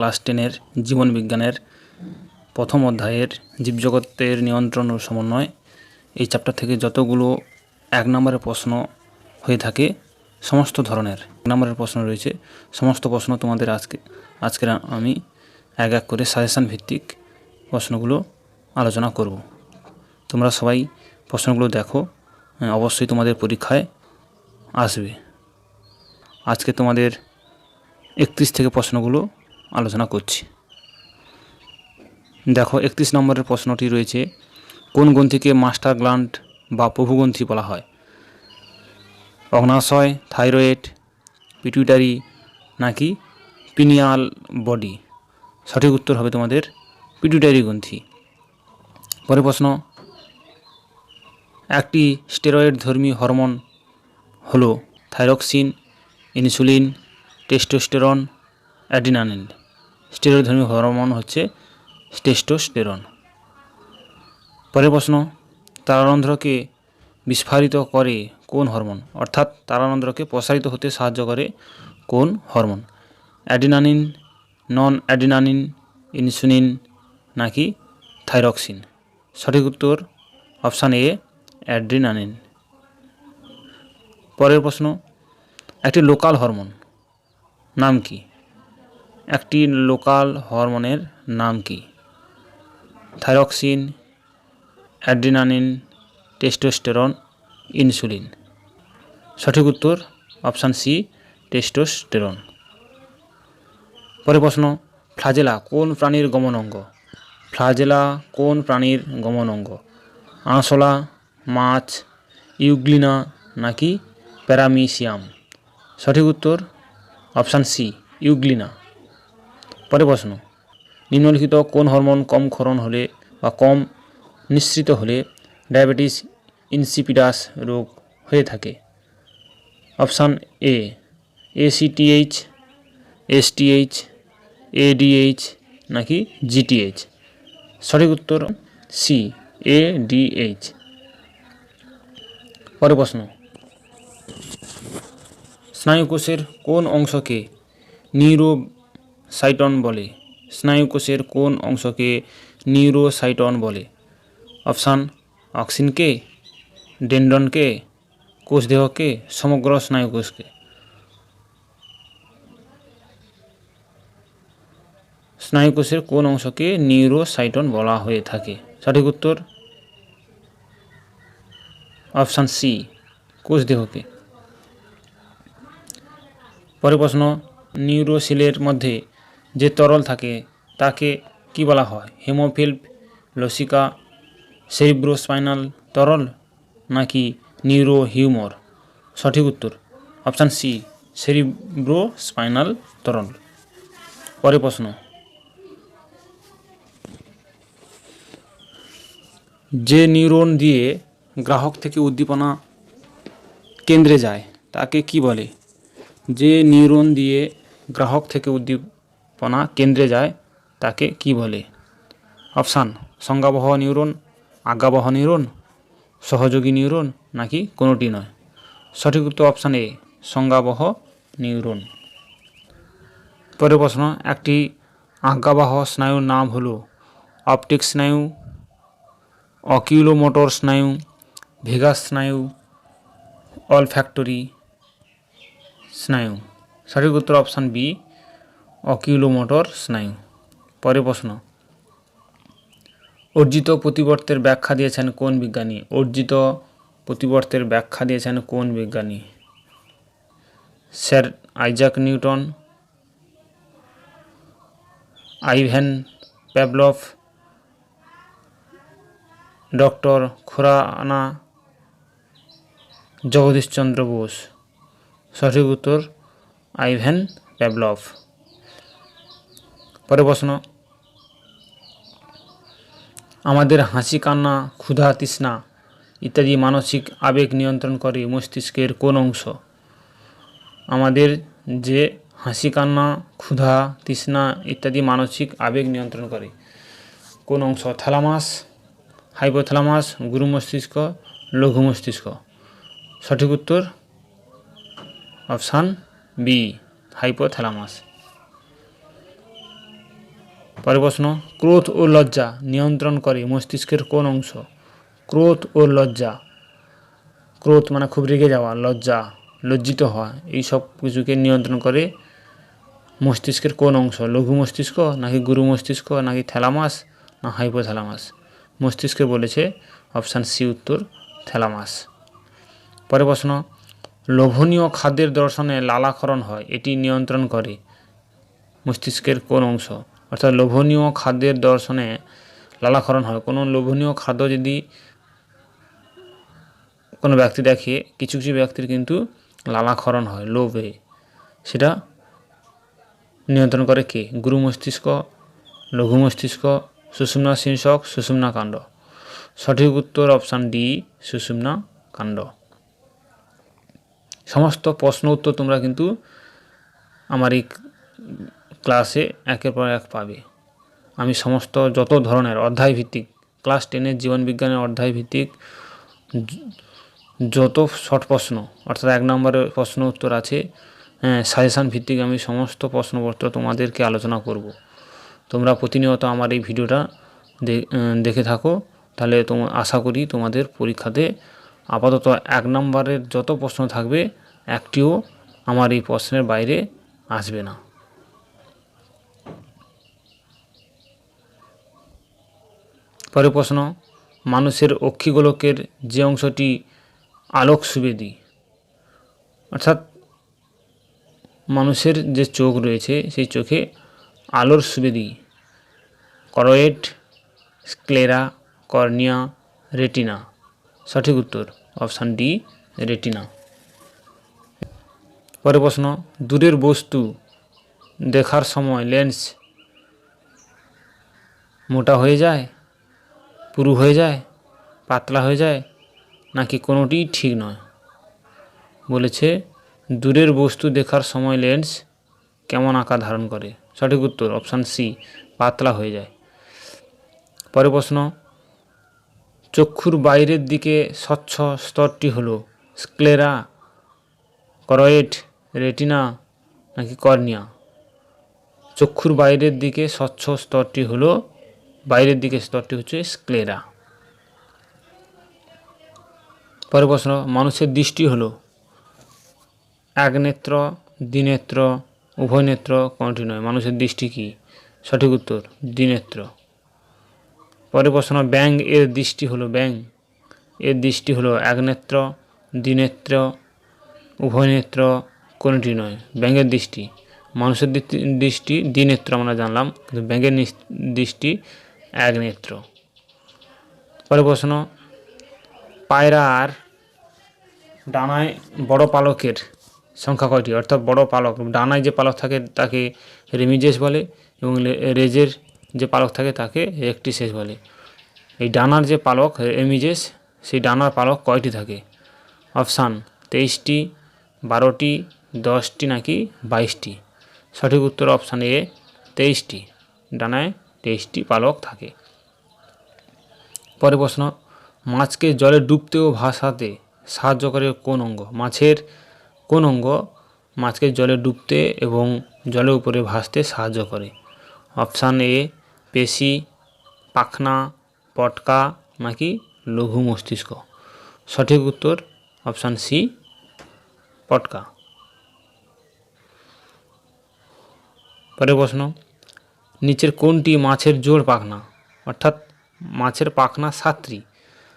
Class টেনের জীবন বিজ্ঞানের প্রথম অধ্যায়ের জীবজগতের নিয়ন্ত্রণ ও সমন্বয়, এই চ্যাপ্টার থেকে যতগুলো এক নম্বরের প্রশ্ন হয়ে থাকে, সমস্ত ধরনের এক নম্বরের প্রশ্ন রয়েছে, সমস্ত প্রশ্ন তোমাদের আজকে, আজকের আমি এক এক করে সাজেশান ভিত্তিক প্রশ্নগুলো আলোচনা করব। তোমরা সবাই প্রশ্নগুলো দেখো অবশ্যই তোমাদের পরীক্ষায় আসবে। আজকে তোমাদের একত্রিশ থেকে প্রশ্নগুলো আলোচনা করছি। দেখো, একত্রিশ নম্বরের প্রশ্নটি রয়েছে, কোন গ্রন্থিকে মাস্টার গ্ল্যান্ড বা প্রভুগ্রন্থি বলা হয়? অগ্নাশয়, থাইরয়েড, পিটুইটারি নাকি পিনিয়াল বডি? সঠিক উত্তর হবে তোমাদের পিটুইটারি গ্রন্থি। পরের প্রশ্ন, একটি স্টেরয়েড ধর্মী হরমোন হলো thyroxine, insulin, testosterone adrenaline steroid ধর্মী হরমোন হচ্ছে টেস্টোস্টেরন। পরের প্রশ্ন, তারারন্ধ্রকে বিস্ফারিত করে কোন হরমোন? অর্থাৎ তারারন্ধ্রকে প্রসারিত হতে সাহায্য করে কোন হরমোন? অ্যাডিনানিন নন অ্যাডিনানিন ইনসুলিন নাকি থাইরক্সিন? সঠিক উত্তর, অপশান এ অ্যাড্রিনানিন পরের প্রশ্ন, একটি লোকাল হরমোন নাম কি? একটি লোকাল হরমোনের নাম কি? Thyroxine adrenaline testosterone, insulin. সঠিক উত্তর, অপশান সি, টেস্টোস্টেরন। পরের প্রশ্ন, ফ্লাজেলা কোন প্রাণীর গমন অঙ্গ? ফ্লাজেলা কোন প্রাণীর গমন অঙ্গ? আঁশলা মাছ, ইউগ্লিনা নাকি প্যারামিসিয়াম? সঠিক উত্তর, অপশান সি, ইউগ্লিনা। পরের প্রশ্ন, নিম্নলিখিত কোন হরমোন কম ক্ষরণ হলে বা কম নিঃসৃত হলে ডায়াবেটিস ইনসিপিডাস রোগ হয়ে থাকে? Option A ACTH STH ADH নাকি জিটিএইচ সঠিক উত্তর সি এডিএইচ পরে প্রশ্ন, স্নায়ুকোষের কোন অংশকে নিউরোসাইটন বলে। স্নায়ুকোষের কোন অংশকে নিউরোসাইটন বলে? অপশান, অক্সিনকে, ডেন্ডনকে, কোষদেহকে, সমগ্র স্নায়ুকোষকে। স্নায়ুকোষের কোন অংশকে নিউরোসাইটন বলা হয়ে থাকে? সঠিক উত্তর? অপশান সি, কোষদেহকে। পরের প্রশ্ন নিউরোসিলের মধ্যে যে তরল থাকে, তাকে কি বলা হয়? হেমোফিল্প লসিকা, সেরিব্রোস্পাইনাল তরল নাকি নিউরো হিউমর সঠিক উত্তর, অপশান সি, সেরিব্রোস্পাইনাল তরল। পরের প্রশ্ন। যে নিউরন দিয়ে গ্রাহক থেকে উদ্দীপনা কেন্দ্রে যায়, তাকে কি বলে? যে নিউরন দিয়ে গ্রাহক থেকে উদ্দীপনা কেন্দ্রে যায়, তাকে কি বলে? অপশান, সংজ্ঞাবহ নিউরন, আজ্ঞাবহ নিউরন, সহযোগী নিউরন নাকি কোনোটি নয়? সঠিক উত্তর অপশান এ, সংজ্ঞাবহ নিউরন। পরের প্রশ্ন, একটি আজ্ঞাবাহ স্নায়ুর নাম হলো অপটিক স্নায়ু, অকিউলোমোটর স্নায়ু, ভেগাস স্নায়ু অলফ্যাক্টরি স্নায়ু। সঠিক উত্তর অপশান বি অকিউলোমোটর স্নায়ু পরের প্রশ্ন। অর্জিত প্রতিবর্তের ব্যাখ্যা দিয়েছেন কোন বিজ্ঞানী? অর্জিত প্রতিবর্তের ব্যাখ্যা দিয়েছেন কোন বিজ্ঞানী? Sir Isaac Newton Ivan Pavlov, doctor Khorana Jagadishchandra Bose. সঠিক উত্তর আইভ্যান প্যাভলভ। পরে প্রশ্ন, আমাদের হাসি, কান্না, ক্ষুধা, তৃষ্ণা ইত্যাদি মানসিক আবেগ নিয়ন্ত্রণ করে মস্তিষ্কের কোন অংশ? আমাদের যে হাসি, কান্না, ক্ষুধা, তৃষ্ণা ইত্যাদি মানসিক আবেগ নিয়ন্ত্রণ করে, কোন অংশ? থ্যালামাস হাইপোথ্যালামাস গুরু মস্তিষ্ক লঘু মস্তিষ্ক সঠিক উত্তর অপশান বি, হাইপোথ্যালামাস পরের প্রশ্ন, ক্রোধ ও লজ্জা নিয়ন্ত্রণ করে মস্তিষ্কের কোন অংশ? ক্রোধ ও লজ্জা। ক্রোধ মানে খুব রেগে যাওয়া, লজ্জা, লজ্জিত হওয়া। এই সব কিছুকে নিয়ন্ত্রণ করে মস্তিষ্কের কোন অংশ? লঘু মস্তিষ্ক নাকি গুরু মস্তিষ্ক নাকি থ্যালামাস না হাইপোথ্যালামাস? মস্তিষ্কে বলেছে অপশান সি উত্তর, থ্যালামাস। পরে প্রশ্ন, লোভনীয় খাদ্যের দর্শনে লালাক্ষরণ হয়, এটি নিয়ন্ত্রণ করে মস্তিষ্কের কোন অংশ? অর্থাৎ লোভনীয় খাদ্যের দর্শনে লালাক্ষরণ হয়। কোনো লোভনীয় খাদ্য যদি কোনো ব্যক্তি দেখে, কিছু কিছু ব্যক্তির কিন্তু লালাক্ষরণ হয়, লোভে। সেটা নিয়ন্ত্রণ করে কে? গুরু মস্তিষ্ক, লঘু মস্তিষ্ক, সুষুম্না শীর্ষক, সুষুম্না কাণ্ড। সঠিক উত্তর অপশান ডি, সুষুম্না কাণ্ড। সমস্ত প্রশ্ন উত্তর তোমরা কিন্তু আমার এই ক্লাসে একের পর এক পাবে। আমি সমস্ত যত ধরনের অধ্যায় ভিত্তিক ক্লাস টেনের জীবন বিজ্ঞানের অধ্যায় ভিত্তিক যত শর্ট প্রশ্ন, অর্থাৎ এক নম্বরের প্রশ্ন উত্তর আছে হ্যাঁ সাজেশান ভিত্তিক আমি সমস্ত প্রশ্নপত্র তোমাদেরকে আলোচনা করব। তোমরা প্রতিনিয়ত আমার এই ভিডিওটা দেখে থাকো, তাহলে তোম, আশা করি তোমাদের পরীক্ষাতে আপাতত এক নম্বরের যত প্রশ্ন থাকবে, একটিও আমার এই প্রশ্নের বাইরে আসবে না। পরের প্রশ্ন, মানুষের অক্ষিগোলকের যে অংশটি আলোক সুবেদী, অর্থাৎ মানুষের যে চোখ রয়েছে সেই চোখে আলোর সুবেদী, করয়েড, স্ক্লেরা, কর্নিয়া, রেটিনা, সঠিক উত্তর অপশান ডি, রেটিনা। পরে প্রশ্ন, দূরের বস্তু দেখার সময় লেন্স মোটা হয়ে যায়? পুরু হয়ে যায়, পাতলা হয়ে যায়, নাকি কোনোটিই ঠিক নয়। বলেছে, দূরের বস্তু দেখার সময় লেন্স কেমন আকার ধারণ করে? সঠিক উত্তর, অপশান সি, পাতলা হয়ে যায়। পরের প্রশ্ন, চক্ষুর বাইরের দিকে স্বচ্ছ স্তরটি হলো স্ক্লেরা করয়েড রেটিনা, নাকি কর্নিয়া? চক্ষুর বাইরের দিকে স্বচ্ছ স্তরটি হলো বাইরের দিকে স্তরটি হচ্ছে স্ক্লেরা পরের প্রশ্ন, মানুষের দৃষ্টি হলো এক নেত্র দ্বিনেত্র উভয় নেত্র কোনটি নয়? মানুষের দৃষ্টি কি? সঠিক উত্তর দ্বিনেত্র পরের প্রশ্ন ব্যাং এর দৃষ্টি হলো ব্যাং এর দৃষ্টি হলো এক নেত্র দ্বিনেত্র উভয় নেত্র কোনটি নয়? ব্যাঙের দৃষ্টি। মানুষের দৃষ্টি- দ্বিনেত্র আমরা জানলাম, কিন্তু ব্যাঙের দৃষ্টি এক নেত্র পরের প্রশ্ন পায়রার ডানায় বড় পালকের সংখ্যা কয়টি? অর্থাৎ বড় পালক, ডানায় যে পালক থাকে তাকে রেমিজেস বলে এবং রেজের যে পালক থাকে তাকে রেকটিসেস বলে। এই ডানার যে পালক, রেমিজেস, সেই ডানার পালক কয়টি থাকে? অপশান, তেইশটি, বারোটি, দশটি নাকি বাইশটি? সঠিক উত্তর অপশান এ, তেইশটি। ডানায় তেইশটি পালক থাকে। পরে প্রশ্ন, মাছকে জলে ডুবতে ও ভাসাতে সাহায্য করে কোন অঙ্গ? মাছের কোন অঙ্গ মাছকে জলে ডুবতে এবং জলের উপরে ভাসতে সাহায্য করে? অপশান এ, পেশি, পাখনা, পটকা নাকি লঘু মস্তিষ্ক? সঠিক উত্তর, অপশান সি, পটকা। পরের প্রশ্ন নিচের কোনটি মাছের জোড় পাখনা? অর্থাৎ মাছের পাখনা সাতটি।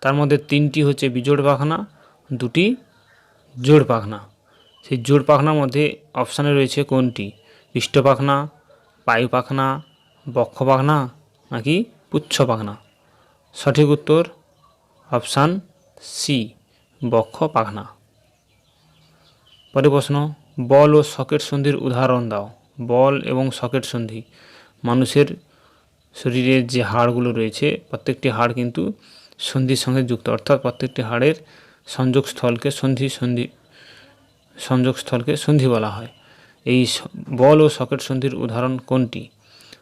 তার মধ্যে তিনটি হচ্ছে বিজোড় পাখনা, দুটি জোড় পাখনা। সেই জোড় পাখনার মধ্যে অপশানে রয়েছে কোনটি? পৃষ্ঠ পাখনা পায়ু পাখনা, বক্ষ পাখনা নাকি পুচ্ছ পাখনা? সঠিক উত্তর অপশান সি, বক্ষ পাখনা। পরে প্রশ্ন, বল ও সকেট সন্ধির উদাহরণ দাও। বল এবং সকেট সন্ধি। মানুষের শরীরের যে হাড়গুলো রয়েছে, প্রত্যেকটি হাড় কিন্তু সন্ধির সঙ্গে যুক্ত। অর্থাৎ প্রত্যেকটি হাড়ের সংযোগস্থলকে সন্ধি সন্ধি, সংযোগস্থলকে সন্ধি বলা হয়। এই বল ও সকেট সন্ধির উদাহরণ কোনটি?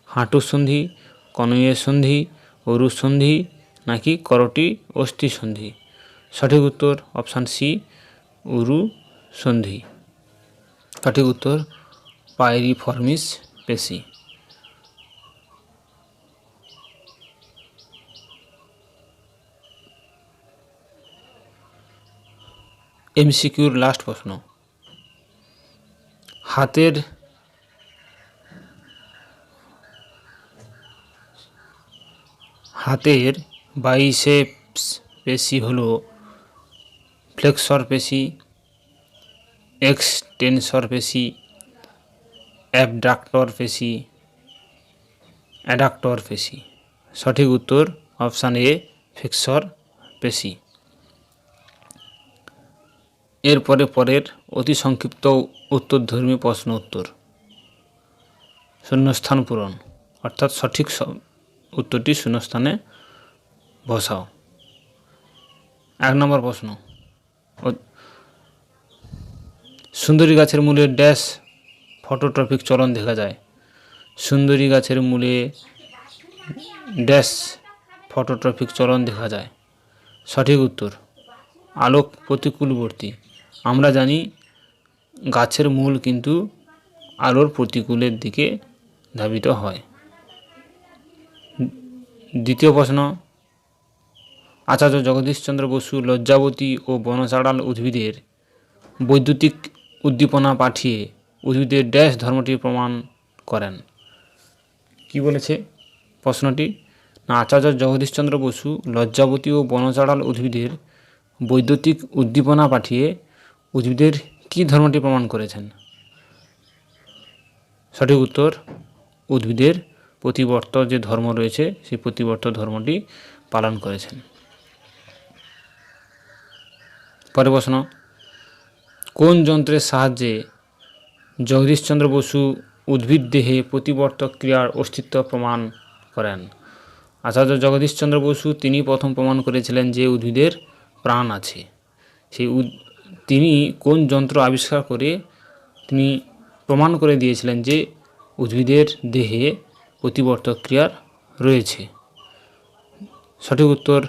হাঁটুর সন্ধি, কনইয়ের সন্ধি অরু সন্ধি, নাকি করটি অস্থি সন্ধি? সঠিক উত্তর অপশান সি উরু সন্ধি। সঠিক উত্তর পায়রি পাইরিফর্মিস পেশি। এমসিকিউর লাস্ট প্রশ্ন। হাতের হাতের বাইসেপস পেশি হলো ফ্লেক্সর পেশি, এক্সটেনসর পেশি, অ্যাবডাক্টর পেশি, অ্যাডাক্টর পেশি। সঠিক উত্তর অপশান এ ফ্লেক্সর পেশি। এরপরে পরের অতি সংক্ষিপ্ত উত্তরধর্মী প্রশ্ন উত্তর। শূন্যস্থান পূরণ, অর্থাৎ সঠিক উত্তরটি শূন্যস্থানে বসাও। এক নম্বর প্রশ্ন। সুন্দরী গাছের মূলে ড্যাশ ফটোট্রফিক চলন দেখা যায়। সুন্দরী গাছের মূলে ড্যাশ ফটোট্রফিক চলন দেখা যায়। সঠিক উত্তর, আলোক প্রতিকূলবর্তী। আমরা জানি গাছের মূল কিন্তু আলোর প্রতিকূলের দিকে ধাবিত হয়। দ্বিতীয় প্রশ্ন, আচার্য জগদীশচন্দ্র বসু লজ্জাবতী ও বনচাড়াল উদ্ভিদের বৈদ্যুতিক উদ্দীপনা পাঠিয়ে উদ্ভিদের ড্যাশ ধর্মটি প্রমাণ করেন। কি বলেছে প্রশ্নটি? না, আচার্য জগদীশচন্দ্র বসু লজ্জাবতী ও বনচাড়াল উদ্ভিদের বৈদ্যুতিক উদ্দীপনা পাঠিয়ে উদ্ভিদের কি ধর্মটি প্রমাণ করেছেন? সঠিক উত্তর, উদ্ভিদের প্রতিবর্ত যে ধর্ম রয়েছে, সেই প্রতিবর্ত ধর্মটি পালন করেছেন। পরে প্রশ্ন, কোন যন্ত্রের সাহায্যে জগদীশচন্দ্র বসু উদ্ভিদ দেহে প্রতিবর্তক ক্রিয়ার অস্তিত্ব প্রমাণ করেন? আচার্য জগদীশচন্দ্র বসু তিনি প্রথম প্রমাণ করেছিলেন যে উদ্ভিদের প্রাণ আছে। সেই তিনি কোন যন্ত্র আবিষ্কার করে তিনি প্রমাণ করে দিয়েছিলেন যে উদ্ভিদের দেহে প্রতিবর্তক ক্রিয়ার রয়েছে? সঠিক উত্তর,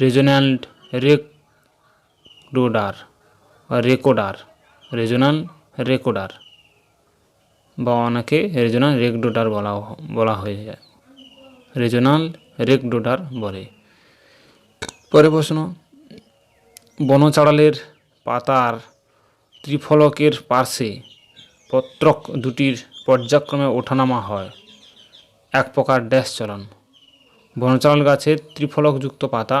রেজোন্যান্ট রেকডোডার বা রেকোডার রেজোনাল রেকোডার। বা অনেকে রেজোনাল রেকডোডার বলা বলা হয়ে যায়। রেজোনাল রেকডোডার বলে। পরে প্রশ্ন বনচাড়ালের পাতার ত্রিফলকের পার্শ্বে পত্রক দুটির পর্যায়ক্রমে ওঠানামা হয়। এক প্রকার ড্যাশ চলন। বনচাড়াল গাছের ত্রিফলকযুক্ত পাতা,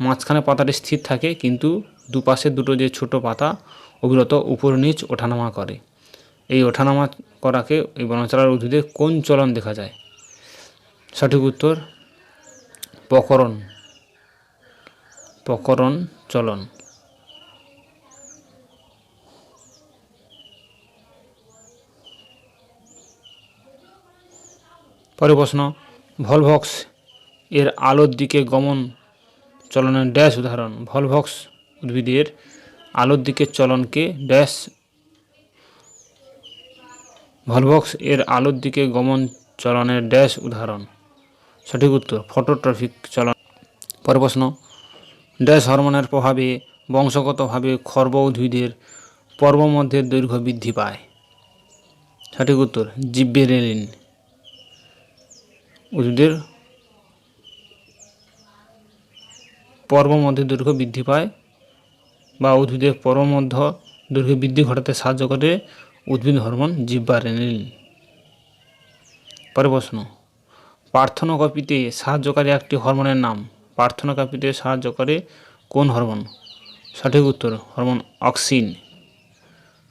মাঝখানে পাতাটি স্থির থাকে, কিন্তু দুপাশে দুটো যে ছোট পাতা, অবিরত উপর নিচ ওঠানামা করে। এই ওঠানামা করাকে এই বনচাড়াল উদ্ভিদে কোন চলন দেখা যায়? সঠিক উত্তর, প্রকরণ। প্রকরণ চলন। পরে প্রশ্ন ভলভক্স এর আলোর দিকে গমন চলনের ড্যাশ উদাহরণ। ভলভক্স উদ্ভিদের আলোর দিকে চলনকে ড্যাশ ভলভক্স এর আলোর দিকে গমন চলনের ড্যাশ উদাহরণ। সঠিক উত্তর ফটোট্রফিক চলন। পরে প্রশ্ন ড্যাশ হরমোনের প্রভাবে বংশগতভাবে খর্ব উদ্ভিদের পর্বমধ্যের দৈর্ঘ্য বৃদ্ধি পায়। সঠিক উত্তর জিব্বেরেলিন উদ্ভিদের পর্বমধ্য দৈর্ঘ্য বৃদ্ধি পায় বা উদ্ভিদের পর্বমধ্য দৈর্ঘ্য বৃদ্ধি ঘটাতে সাহায্য করে উদ্ভিদ হরমোন জিব্বারেনিন পরে প্রশ্ন পার্থনকপিতে সাহায্যকারী একটি হরমোনের নাম পার্থনকাপিতে সাহায্য করে কোন হরমোন? সঠিক উত্তর, হরমোন অক্সিন।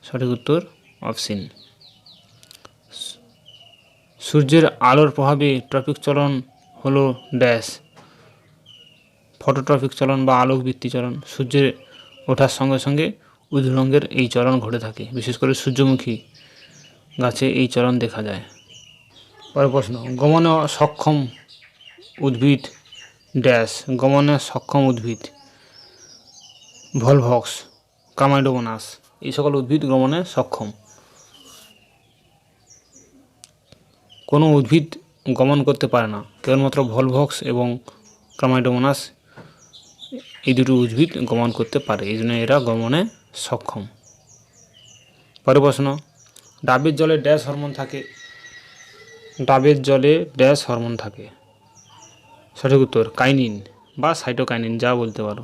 সঠিক উত্তর, অক্সিন। সূর্যের আলোর প্রভাবে ট্রফিক চলন হলো ড্যাশ। ফটোট্রফিক চলন বা আলোক আলোকবৃত্তি চলন সূর্যের ওঠার সঙ্গে সঙ্গে উদ্ভিদঙ্গের এই চলন ঘটে থাকে। বিশেষ করে সূর্যমুখী গাছে এই চলন দেখা যায়। পরের প্রশ্ন, গমনে সক্ষম উদ্ভিদ ড্যাশ। গমনে সক্ষম উদ্ভিদ, ভলভক্স, কামাইডোমোনাস, এই সকল উদ্ভিদ গমনে সক্ষম। কোনো উদ্ভিদ গমন করতে পারে না। কেবলমাত্র ভলভক্স এবং ক্রামাইডোমোনাস এই দুটো উদ্ভিদ গমন করতে পারে। এই জন্য এরা গমনে সক্ষম। পরে প্রশ্ন, ডাবের জলে ড্যাশ হরমোন থাকে। ডাবের জলে ড্যাশ হরমোন থাকে। সঠিক উত্তর, কাইনিন বা সাইটোকাইনিন, যা বলতে পারো।